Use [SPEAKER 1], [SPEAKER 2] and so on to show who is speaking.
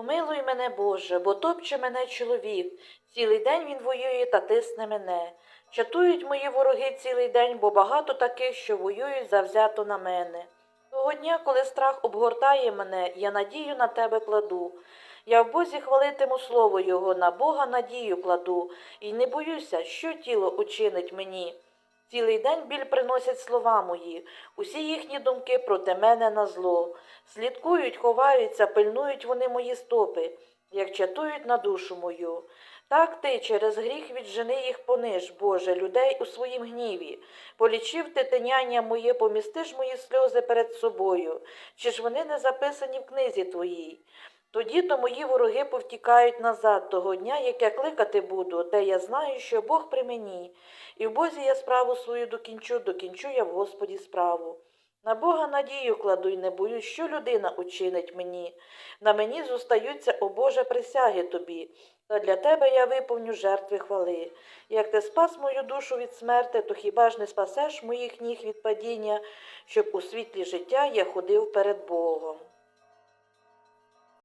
[SPEAKER 1] Помилуй мене, Боже, бо топче мене чоловік. Цілий день він воює та тисне мене. Чатують мої вороги цілий день, бо багато таких, що воюють завзято на мене. Того дня, коли страх обгортає мене, я надію на тебе кладу. Я в Бозі хвалитиму слово Його, на Бога надію кладу, і не боюся, що тіло учинить мені. Цілий день біль приносять слова мої, усі їхні думки проти мене на зло. Слідкують, ховаються, пильнують вони мої стопи, як чатують на душу мою. Так ти через гріх віджени їх пониж, Боже, людей у своїм гніві. Полічив ти тиняння моє, помістиш мої сльози перед собою. Чи ж вони не записані в книзі твоїй? Тоді то мої вороги повтікають назад того дня, як я кликати буду, де я знаю, що Бог при мені, і в Бозі я справу свою докінчу, докінчу я в Господі справу. На Бога надію кладу й не боюсь, що людина учинить мені. На мені зостаються, о Боже, присяги тобі, та для тебе я виповню жертви хвали. Як ти спас мою душу від смерти, то хіба ж не спасеш моїх ніг від падіння, щоб у світлі життя я ходив перед Богом.